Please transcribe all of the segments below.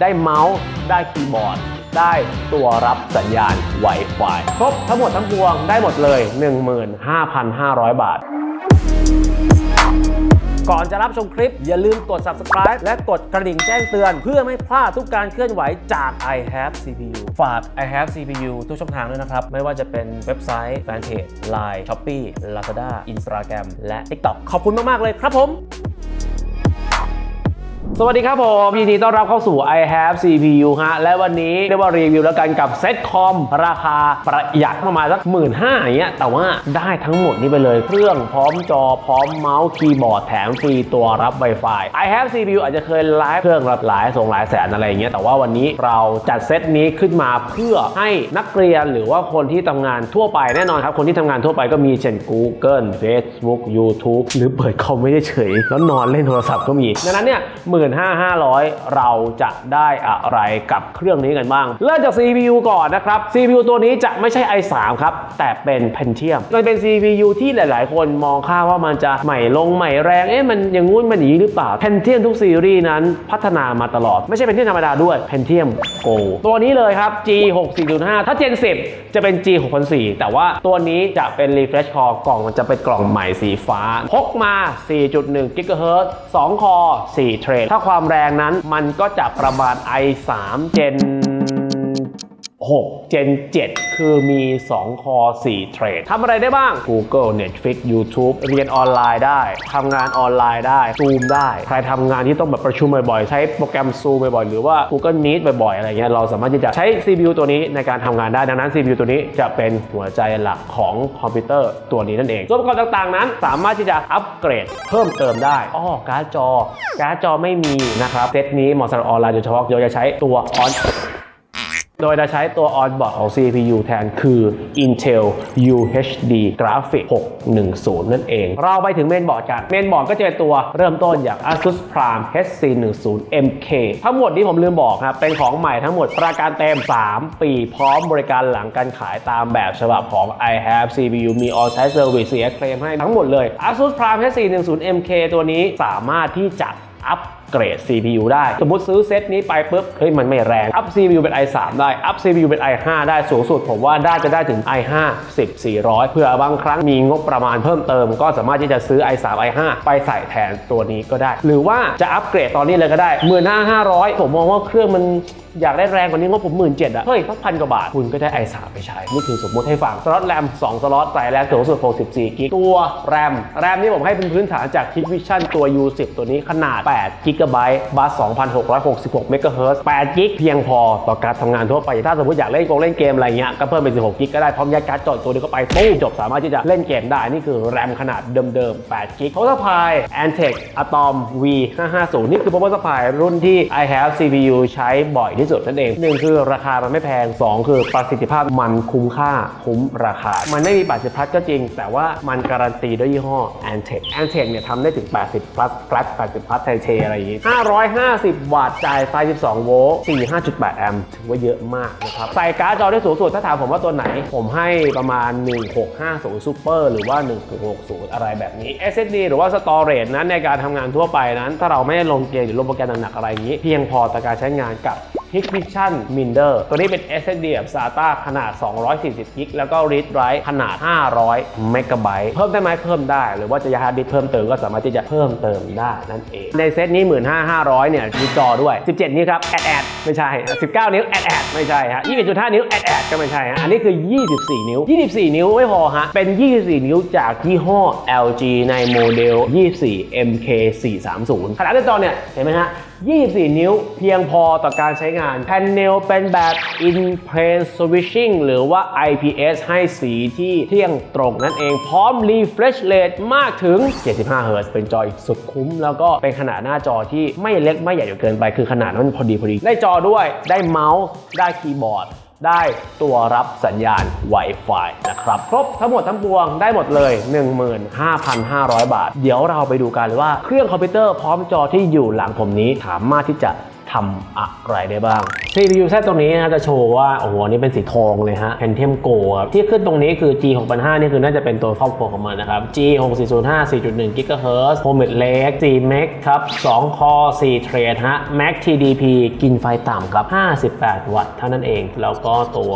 ได้เมาส์ ได้คีย์บอร์ด ได้ตัวรับสัญญาณ Wi-Fi ครบทั้งหมดทั้งปวงได้หมดเลย 15,500 บาท ก่อนจะรับชมคลิป อย่าลืมกด subscribe และกดกระดิ่งแจ้งเตือน เพื่อไม่พลาดทุกการเคลื่อนไหวจาก i have CPU ฝาก i have CPU ทุกช่องทางด้วยนะครับ ไม่ว่าจะเป็นเว็บไซต์แฟนเพจ Line Shopee Lazada Instagram และ TikTok ขอบคุณมาก ๆ เลยครับผม สวัสดีครับผมยินดีต้อนรับเข้าสู่ i have CPU ฮะ และวันนี้เรียกว่ารีวิวแล้วกันกับเซ็ตคอมราคาประหยัดประมาณสักหมื่นห้าอย่างเงี้ยแต่ว่าได้ทั้งหมดนี้ไปเลย เครื่องพร้อมจอพร้อมเมาส์คีย์บอร์ดแถมฟรีตัวรับ Wi-Fi i have CPU อาจจะเคยไลฟ์เครื่องละหลายส่งหลายแสนอะไรอย่างเงี้ยแต่ว่าวันนี้เราจัดเซตนี้ขึ้นมาเพื่อให้นักเรียนหรือว่าคนที่ทำงานทั่วไปแน่นอนครับ คนที่ทำงานทั่วไปก็มีเช่น Google Facebook YouTube หรือเปิดคอมไม่ได้เฉยแล้วนอนเล่นโทรศัพท์ก็มีดังนั้นเนี่ยหมื่นห้าห้าร้อยเราจะได้อะไรกับเครื่องนี้กันบ้าง เริ่มจาก CPU ก่อนนะครับ CPU ตัวนี้จะไม่ใช่ i3 ครับ แต่เป็น Pentium มันเป็น CPU ที่หลาย ๆ คนมองค่าว่ามันจะใหม่ลงใหม่แรง เอ๊ะมันอย่างงู้นมันอย่างนี้หรือเปล่า Pentium ทุกซีรีส์นั้นพัฒนามาตลอด ไม่ใช่ Pentium ธรรมดาด้วย Pentium Go ตัวนี้เลยครับ G64.5 ถ้า Gen 10 จะเป็น G6 0 4แต่ว่าตัวนี้จะเป็น refresh core กล่องมันจะเป็นกล่องใหม่สีฟ้า พกมา 4.1 GHz 2 คอ 4 เทรดถ้าความแรงนั้นมันก็จะประมาณ i3 Gen 6 Gen 7 คือมี 2 คอ 4 เทรดทำอะไรได้บ้าง Google Netflix YouTube เรียนออนไลน์ได้ทำงานออนไลน์ได้ Zoom ได้ ใครทำงานที่ต้องแบบประชุมบ่อยๆ ใช้โปรแกรม Zoom บ่อยๆ หรือว่า Google Meet บ่อยๆ อะไรเงี้ยเราสามารถที่จะใช้ CPU ตัวนี้ในการทำงานได้ ดังนั้น CPU ตัวนี้จะเป็นหัวใจหลักของคอมพิวเตอร์ตัวนี้นั่นเองส่วนประกอบต่างๆนั้น สามารถที่จะอัปเกรดเพิ่มเติมได้อ้อการ์ดจอ การ์ดจอไม่มีนะครับเซตนี้เหมาะสำหรับออนไลน์โดยเฉพาะโดยจะใช้ตัว on โดยจะใช้ตัว on-board ของ CPU แทนคือ Intel UHD Graphics 610 นั่นเอง เราไปถึงเมนบอร์ดกัน เมนบอร์ดก็จะเป็นตัวเริ่มต้นอย่าง Asus Prime HC10MK ทั้งหมดที่ผมลืมบอกครับ เป็นของใหม่ทั้งหมดประกันเต็ม 3 ปีพร้อมบริการหลังการขายตามแบบฉบับของ i have CPU มี on site service เสียเคลมให้ทั้งหมดเลย Asus Prime HC10MK ตัวนี้สามารถที่จะอัป เกรด CPU ได้ สมมติซื้อเซตนี้ไปปุ๊บ เฮ้ย มันไม่แรง อัพ CPU เป็น i3 ได้ อัพ CPU เป็น i5 ได้ สูงสุด ผมว่าได้จะได้ถึง i5 10 400 เพื่อบางครั้งมีงบประมาณเพิ่มเติม ก็สามารถที่จะซื้อ i3 i5 ไปใส่แทนตัวนี้ก็ได้ หรือว่าจะอัปเกรดตอนนี้เลยก็ได้ 15,500 ผมมองว่าเครื่องมันอยากได้แรงกว่านี้งบผมหมื่นเจ็ดอะเฮ้ยสักพันกว่าบาท คุณก็ได้ i3 ไปใช้ นี่คือสมมติให้ฟัง สล็อตแรม 2 สล็อตใส่แรงสูงสุด 64 กิก ตัวแรม แรมนี่ผมให้เป็นพื้นฐานจาก Hikvision ตัว U10 ตัวนี้ขนาด 8 กิกะไบต์บัส 2,666 เมกะเฮิรตซ์8กิกเพียงพอต่อการทำงานทั่วไป ถ้าสมมติอยากเล่นกงเล่นเกมอะไรเงี้ย ก็เพิ่มเป็น 16 กิกก็ได้ พร้อมยัดการ์ดจอตัวนี้เข้าไปปุ๊บจบสามารถที่จะเล่นเกมได้ นี่คือแรมขนาดเดิมๆ 8 กิก Power Supply Antec Atom V550 นี่คือ Power Supply รุ่นที่ I have CPU ใช้บ่อยที่สุดนั่นเองหนึ่งคือราคามันไม่แพง 2 คือประสิทธิภาพมันคุ้มค่าคุ้มราคา มันไม่มี80 plus ก็จริง แต่ว่ามันการันตีด้วยยี่ห้อ Antec Antec เนี่ยทำได้ถึง 80 plus plus 80 plus ไทเทอะไรอย่างงี้ 550 วัตต์จ่ายไฟ 12 โวลต์ 45.8 แอมป์ถือว่าเยอะมากนะครับ ใส่การ์ดจอได้สูงสุด ถ้าถามผมว่าตัวไหน ผมให้ประมาณ 1650 Super หรือว่า 1660 อะไรแบบนี้ SSD หรือว่า Storage นั้นในการทำงานทั่วไปนั้น ถ้าเราไม่ได้ลงเกมหรือลงโปรแกรมหนักๆอะไรอย่างนี้ เพียงพอต่อการใช้งานกับ Hikvision Minder ตัวนี้เป็น SSD แบบ SATA ขนาด 240 กิก แล้วก็ Read Write ขนาด 500 เมกะไบต์ เพิ่มได้ไหมเพิ่มได้ หรือว่าจะยาฮาร์ดดิสเพิ่มเติมก็สามารถที่จะเพิ่มเติมได้นั่นเอง ในเซตนี้ 15,500 เนี่ย มีจอด้วย 17 นิ้วครับ แอดแอดไม่ใช่ 19 นิ้ว แอดแอดไม่ใช่ฮะ21.5 นิ้ว แอดแอดก็ไม่ใช่ฮะ อันนี้คือ 24 นิ้ว 24 นิ้วไม่พอฮะ เป็น 24 นิ้วจากยี่ห้อ LG ในโมเดล 24 MK430 ขนาดหน้าจอเนี่ย เห็นไหมฮะ 24 นิ้วเพียงพอต่อการใช้งาน แผ่นเนลเป็นแบบ in plane switching หรือว่า IPS ให้สีที่เที่ยงตรงนั่นเองพร้อม refresh rate มากถึง 75 Hz เป็นจออีกสุดคุ้ม แล้วก็เป็นขนาดหน้าจอที่ไม่เล็กไม่ใหญ่จนเกินไปคือขนาดมันพอดีพอดี ได้จอด้วยได้เมาส์ได้คีย์บอร์ด ได้ตัวรับสัญญาณ Wi-Fi นะครับ ครบทั้งหมดทั้งปวงได้หมดเลย 15,500 บาท เดี๋ยวเราไปดูกันว่าเครื่องคอมพิวเตอร์พร้อมจอที่อยู่หลังผมนี้สามารถที่จะ ทำอะไรได้บ้าง CPU แซตรงนี้นะจะโชว์ว่า โอ้โหนี่เป็นสีทองเลยฮะ Pentium Go ครับที่ขึ้นตรงนี้คือ G 6 5 0นี่คือน่าจะเป็นตัวครอบครัวของมันนะครับ G 6 4 0 5 4.1 GHz h o m e l e g 4 Max ครับ 2 Core 4 Thread ฮะ Max TDP กินไฟต่ำครับ 58 วัตต์เท่านั้นเอง แล้วก็ตัว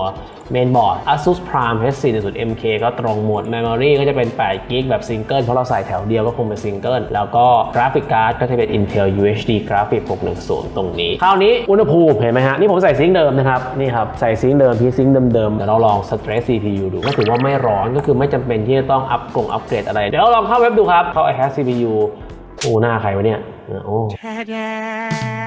เมนบอร์ด Asus Prime H410MK ก็ตรงหมด Memory ก็จะเป็น8 g b แบบซิงเกิลเพราะเราใส่แถวเดียวก็คงเป็นซิงเกิลแล้วก็กราฟิกการ์ดก็จะเป็น Intel UHD Graphic 610 ตรงนี้คราวนี้อุณหภูมิเห็นไหมฮะ นี่ผมใส่ซิงค์เดิมนะครับ นี่ครับ ใส่ซิงค์เดิมที่ซิงค์เดิมๆเดี๋ยวเราลอง stress CPU ดู ก็ถือว่าไม่ร้อนก็คือไม่จำเป็นที่จะต้องอัปกงอัปเกรดอะไร เดี๋ยวเราลองเข้าเว็บดูครับเข้า iHack CPU โอ้หน้าใครวะเนี่ยโอ้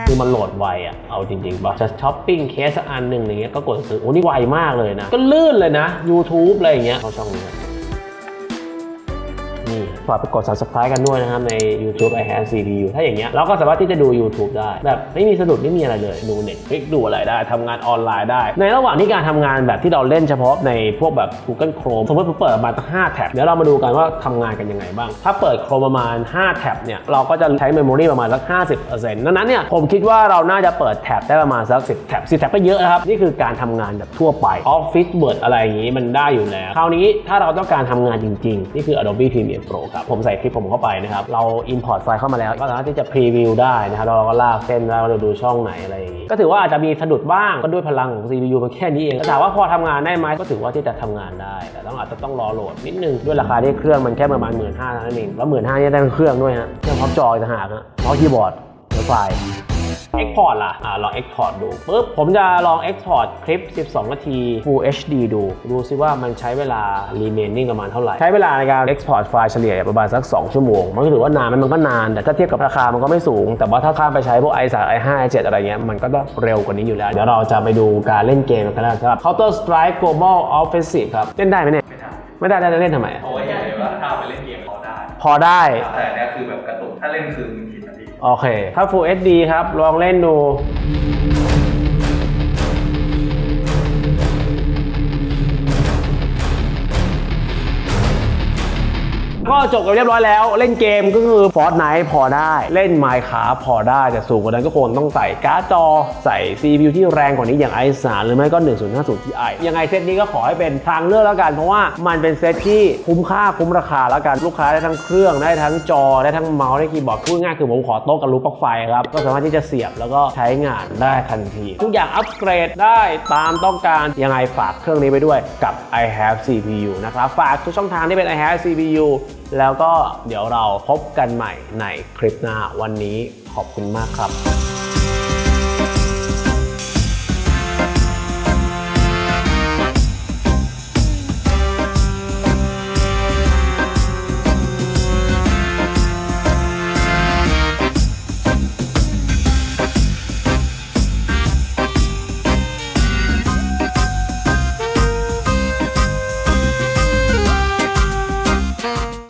คือมันโหลดไวอะเอาจริงๆป่ะจะช้อปปิ้งเคสสักอันหนึ่งอย่างเงี้ยก็กดซื้อโอ้นี่ไวมากเลยนะ ก็ลื่นเลยนะ YouTube อะไรอย่างเงี้ยเขาช่องนี้ครับ นี่ฝากไปกด subscribe กันด้วยนะครับใน YouTube i h a v CPU ถ้าอย่างเงี้ยเราก็สามารถที่จะดู YouTube ได้ แบบไม่มีสะดุดไม่มีอะไรเลย ดู Netflix ดูอะไรได้ทำงานออนไลน์ได้ ในระหว่างที่การทำงานแบบที่เราเล่นเฉพาะในพวกแบบ Google Chrome สมมติผมเปิดประมาณ5แท็บเดี๋ยวเรามาดูกันว่าทำงานกันยังไงบ้าง ถ้าเปิด Chrome ประมาณ 5 แท็บเนี่ยเราก็จะใช้ Memory ประมาณสัก 50%ดังนั้นเนี่ยผมคิดว่าเราน่าจะเปิดแท็บได้ประมาณสัก10แท็บ10แท็บก็เยอะนะครับนี่คือการทำงานแบบทั่วไป Office Word อะไรอย่างนี้มันได้อยู่แล้วคราวนี้ถ้าเราต้องการทำงานจริง ๆ นี่คือ Adobe Premiere Pro ครับ ผมใส่คลิปผมเข้าไปนะครับ เรา Import ไฟล์เข้ามาแล้ว ก็สามารถที่จะ Preview ได้นะครับแล้วเราก็ลากเส้นแล้วเราดูช่องไหนอะไรอย่างนี้ ก็ถือว่าอาจจะมีสะดุดบ้าง ก็ด้วยพลังของ CPU มันแค่นี้เองแต่ถามว่าพอทำงานได้ไหมก็ถือว่าที่จะทำงานได้ แต่ต้องอาจจะต้องรอโหลดนิดนึง ด้วยราคาที่เครื่องมันแค่ประมาณหมื่นห้าเท่านั้นเอง แล้วหมื่นห้านี่ได้เครื่องด้วยฮะ เครื่องพร้อมจออีกต่างหากฮะพร้อมคีย์บอร์ดไฟล์ Export ล่ะอ่าลอง Export ดูปุ๊บผมจะลอง Export คลิป 12 นาที Full HD ดู ดูซิว่ามันใช้เวลา remaining ประมาณเท่าไหร่ ใช้เวลาในการ Export ไฟล์เฉลี่ยประมาณสัก 2 ชั่วโมง มันก็ถือว่านานไหมมันก็นาน แต่ถ้าเทียบกับราคามันก็ไม่สูง แต่ว่าถ้าข้ามไปใช้พวก i3 i5 i7 อะไรเงี้ยมันก็ต้องเร็วกว่านี้อยู่แล้ว เดี๋ยวเราจะไปดูการเล่นเกมกันแล้วสำหรับ Counter Strike Global Offensive ครับเล่นได้ไหมเนี่ยไม่ได้ได้จะเล่นทำไมอะเพราะว่าอย่างไรว่าถ้าเอาไปเล่นเกมเขาได้ พอได้แต่อันเนี้ยคือแบบกระตุกถ้าเล่นคือมันผิดนะพี่ โอเค ถ้า Full HD ครับ ลองเล่นดู ก็จบกันเรียบร้อยแล้ว เล่นเกมก็คือ Fortnite พอได้ เล่น Minecraft พอได้ แต่สูงกว่านั้นก็คงต้องใส่การ์ดจอ ใส่ CPU ที่แรงกว่านี้อย่าง i3 หรือไม่ก็ 1050 Ti ยังไงเซตนี้ก็ขอให้เป็นทางเลือกแล้วกัน เพราะว่ามันเป็นเซตที่คุ้มค่าคุ้มราคาแล้วกันลูกค้าได้ทั้งเครื่องได้ทั้งจอได้ทั้งเมาส์ได้คีย์บอร์ดพูดง่ายคือผมขอโต๊ะกับรูปปลั๊กไฟครับก็สามารถที่จะเสียบแล้วก็ใช้งานได้ทันที ทุกอย่างอัปเกรดได้ตามต้องการยังไงฝากเครื่องนี้ไปด้วยกับ i have CPU นะครับฝากทุกช่องทางที่เป็น i have CPU แล้วก็เดี๋ยวเราพบกันใหม่ในคลิปหน้าวันนี้ขอบคุณมากครับ